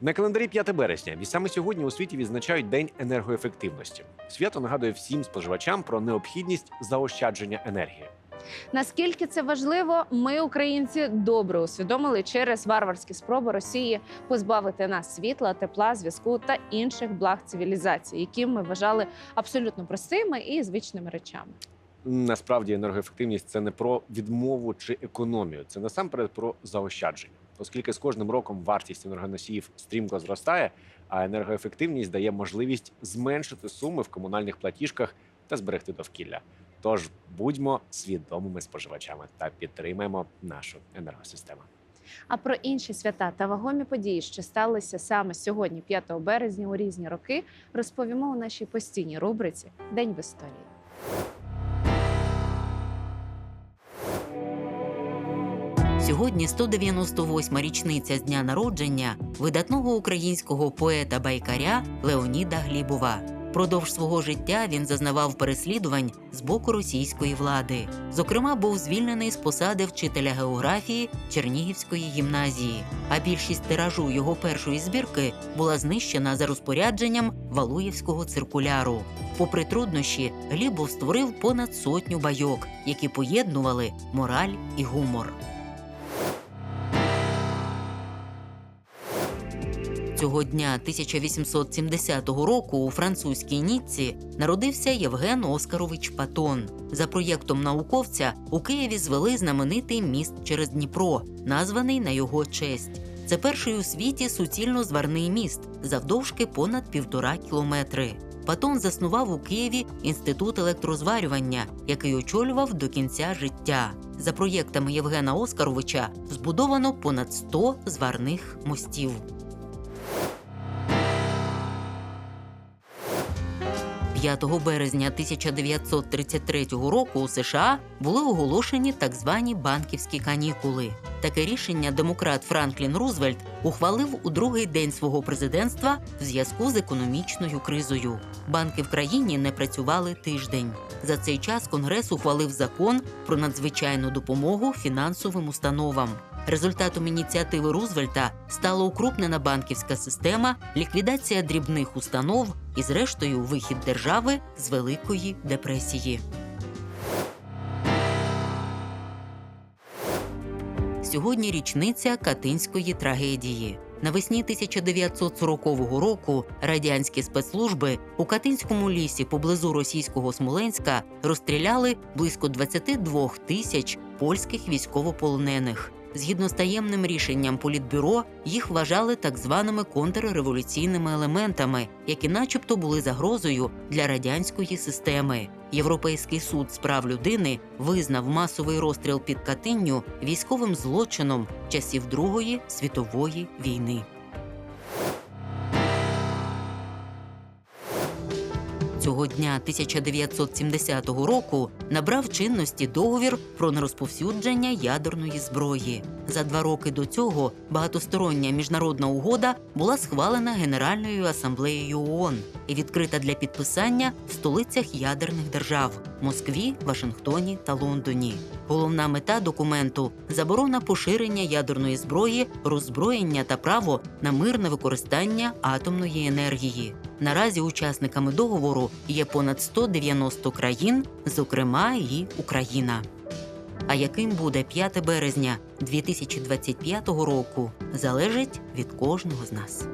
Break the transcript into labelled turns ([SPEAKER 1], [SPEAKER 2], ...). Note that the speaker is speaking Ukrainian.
[SPEAKER 1] На календарі 5 березня, і саме сьогодні у світі відзначають День енергоефективності. Свято нагадує всім споживачам про необхідність заощадження енергії.
[SPEAKER 2] Наскільки це важливо, ми, українці, добре усвідомили через варварські спроби Росії позбавити нас світла, тепла, зв'язку та інших благ цивілізації, які ми вважали абсолютно простими і звичними речами.
[SPEAKER 1] Насправді енергоефективність це не про відмову чи економію, це насамперед про заощадження, оскільки з кожним роком вартість енергоносіїв стрімко зростає, а енергоефективність дає можливість зменшити суми в комунальних платіжках та зберегти довкілля. Тож будьмо свідомими споживачами та підтримаємо нашу енергосистему.
[SPEAKER 2] А про інші свята та вагомі події, що сталися саме сьогодні, 5 березня, у різні роки, розповімо у нашій постійній рубриці День в історії.
[SPEAKER 3] Сьогодні 198-ма річниця з дня народження видатного українського поета байкаря Леоніда Глібова. Продовж свого життя він зазнавав переслідувань з боку російської влади. Зокрема, був звільнений з посади вчителя географії Чернігівської гімназії. А більшість тиражу його першої збірки була знищена за розпорядженням Валуєвського циркуляру. Попри труднощі, Глібов створив понад сотню байок, які поєднували мораль і гумор. Цього дня 1870 року у французькій Ніцці народився Євген Оскарович Патон. За проєктом науковця у Києві звели знаменитий міст через Дніпро, названий на його честь. Це перший у світі суцільно зварний міст завдовжки понад півтора кілометри. Патон заснував у Києві інститут електрозварювання, який очолював до кінця життя. За проєктами Євгена Оскаровича збудовано понад 100 зварних мостів. 5 березня 1933 року у США були оголошені так звані банківські канікули. Таке рішення демократ Франклін Рузвельт ухвалив у другий день свого президентства в зв'язку з економічною кризою. Банки в країні не працювали тиждень. За цей час Конгрес ухвалив закон про надзвичайну допомогу фінансовим установам. Результатом ініціативи Рузвельта стала укрупнена банківська система, ліквідація дрібних установ і, зрештою, вихід держави з Великої депресії. Сьогодні річниця Катинської трагедії. Навесні 1940 року радянські спецслужби у Катинському лісі поблизу російського Смоленська розстріляли близько 22 тисяч польських військовополонених. Згідно з таємним рішенням Політбюро, їх вважали так званими контрреволюційними елементами, які, начебто, були загрозою для радянської системи. Європейський суд з прав людини визнав масовий розстріл під Катинню військовим злочином часів Другої світової війни. Цього дня 1970 року набрав чинності договір про нерозповсюдження ядерної зброї. За два роки до цього багатостороння міжнародна угода була схвалена Генеральною асамблеєю ООН і відкрита для підписання в столицях ядерних держав Москві, Вашингтоні та Лондоні. Головна мета документу заборона поширення ядерної зброї, роззброєння та право на мирне використання атомної енергії. Наразі учасниками договору є понад 190 країн, зокрема і Україна. А яким буде 5 березня 2025 року, залежить від кожного з нас.